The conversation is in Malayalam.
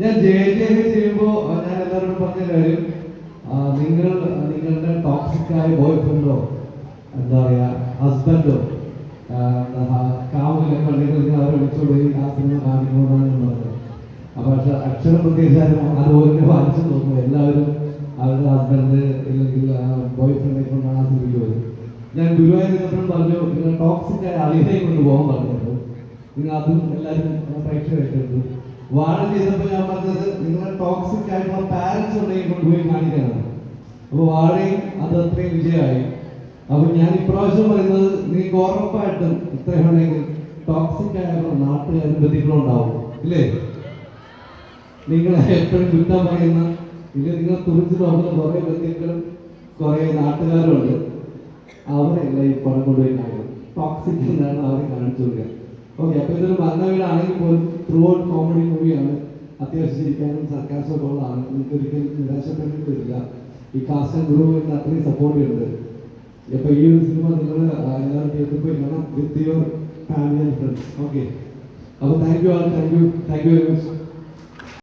ഞാൻ ജെ ജെ ചെയ്യുമ്പോൾ ഞാൻ എല്ലാവരോടും പറഞ്ഞ കാര്യം നിങ്ങൾ നിങ്ങളുടെ ടോക്സിക് ആയ ബോയ് ഫ്രണ്ടോ എന്താ പറയാ ഹസ്ബൻഡോ ഉണ്ടെങ്കിൽ നിങ്ങൾ അവരെ ആ സിനിമ കാണിക്കണമെന്നാണ് ഞാൻ പറഞ്ഞത്. അപ്പൊ പക്ഷെ അക്ഷരം പ്രത്യേകിച്ചാലും അതുപോലെ വായിച്ചു നോക്കും. എല്ലാവരും അവരുടെ ഹസ്ബൻഡ് ഇല്ലെങ്കിൽ ബോയ് ഫ്രണ്ടിനെ കൊണ്ടാണ് ആ സിനിമയ്ക്ക് പോയത്. ഞാൻ ഗുരുവായൂർ പറഞ്ഞു നിങ്ങൾ ടോക്സിക് ആയ അളിയെ കൊണ്ടുപോകാൻ പറഞ്ഞിട്ടുണ്ട് നിങ്ങൾ അതും എല്ലാവരും പ്രേക്ഷകരായിട്ടുണ്ട് വാഴ ചെയ്തപ്പോൾ ഞാൻ പറഞ്ഞത് നിങ്ങളെ ടോക്സിക് ആയിട്ടുള്ള പാരൻസ് ഉണ്ടെങ്കിൽ കൊണ്ടുപോയി കാണിക്കാനാണ് അപ്പോൾ വാഴയും അത് അത്രയും വിജയമായി. അപ്പൊ ഞാൻ ഇപ്രാവശ്യം പറയുന്നത് നിങ്ങൾക്ക് ഉറപ്പായിട്ടും ഇത്രയാണെങ്കിൽ ടോക്സിക് ആയുള്ള നാട്ടുകാരും ബന്ധുക്കളും ഉണ്ടാവും ഇല്ലേ? നിങ്ങളെ എപ്പോഴും കുറ്റം പറയുന്ന ഇല്ല? നിങ്ങൾ തുറിച്ച് നോക്കുന്ന കുറേ ബന്ധുക്കളും കുറെ നാട്ടുകാരും ഉണ്ട്. അവരെല്ലാം ഈ പണം കൊണ്ടുപോയി കാണിക്കും. ടോക്സിക് എന്നാണ് അവരെ കാണിച്ചു കൊടുക്കുക ഓക്കെ അപ്പൊ ഇതൊരു മരണ വീടാണെങ്കിൽ പോലും ത്രൂ ഔട്ട് കോമഡി മൂവിയാണ് അത്യാവശ്യം ചിരിക്കാനും സർക്കാസം ഒക്കെ ഉള്ളതാണ് നിങ്ങൾക്ക് ഒരിക്കലും നിരാശപ്പെട്ടിട്ടില്ല ഈ കാസ്റ്റ് ഗ്രൂപ്പ് എന്ന അത്രയും സപ്പോർട്ട് ഉണ്ട് അപ്പൊ ഈ ഒരു സിനിമ നിങ്ങൾ എല്ലാവരും തിയേറ്ററിൽ പോയി കാണാം. With your family and friends okay അപ്പൊ thank you all thank you thank you very much